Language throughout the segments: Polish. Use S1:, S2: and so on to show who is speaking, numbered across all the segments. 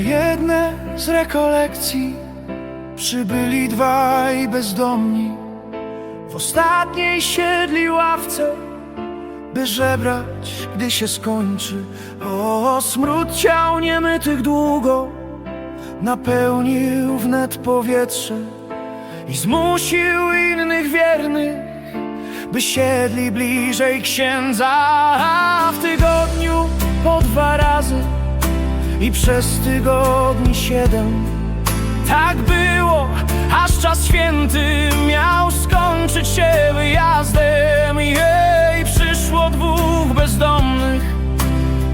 S1: jedne z rekolekcji przybyli dwaj bezdomni w ostatniej siedli ławce, by żebrać, gdy się skończy. O, smród ciał niemytych długo napełnił wnet powietrze i zmusił innych wiernych, by siedli bliżej księdza. A w tygodniu po dwa razy i przez tygodni siedem. Tak było, aż czas święty miał skończyć się wyjazdem. Jej przyszło dwóch bezdomnych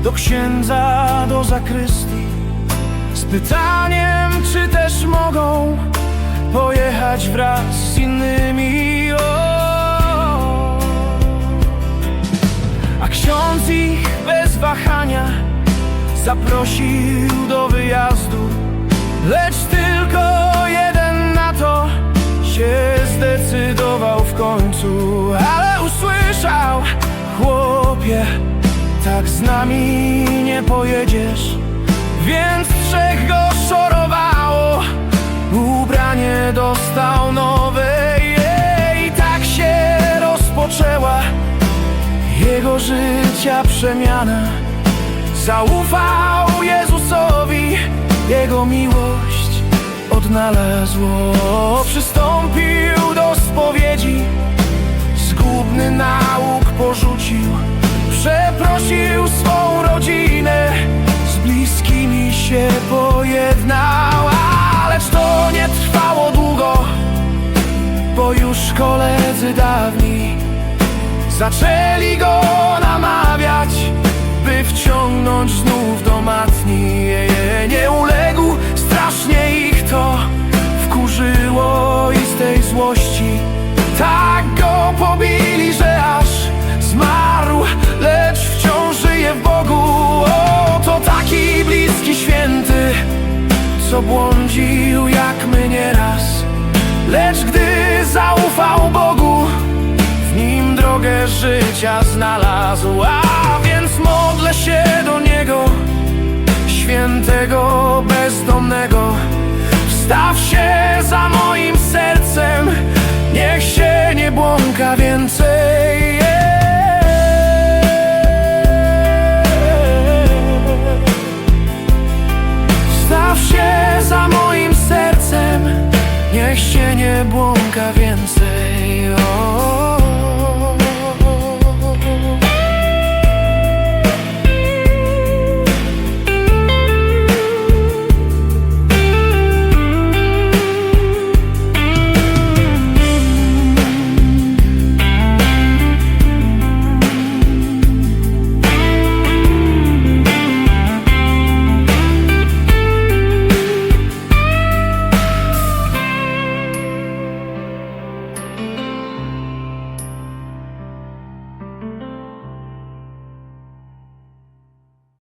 S1: do księdza, do zakrystii z pytaniem, czy też mogą pojechać wraz z innymi. O, a ksiądz ich bez wahania zaprosił do wyjazdu, lecz tylko jeden na to się zdecydował w końcu, ale usłyszał, chłopie, tak z nami nie pojedziesz, więc trzech go szorowało, ubranie dostał nowe i tak się rozpoczęła jego życia przemiana. Zaufał Jezusowi, Jego miłość odnalazło. Przystąpił do spowiedzi, zgubny nauk porzucił. Przeprosił swą rodzinę, z bliskimi się pojednał. Lecz to nie trwało długo, bo już koledzy dawni Zaczęli go namawiać, by wciągnąć znów do matni. Je, nie uległ, strasznie ich to wkurzyło i z tej złości tak go pobili, że aż zmarł, lecz wciąż żyje w Bogu. O, to taki bliski święty, co błądził jak my nieraz, lecz gdy zaufał Bogu, w nim drogę życia znalazł, błąka w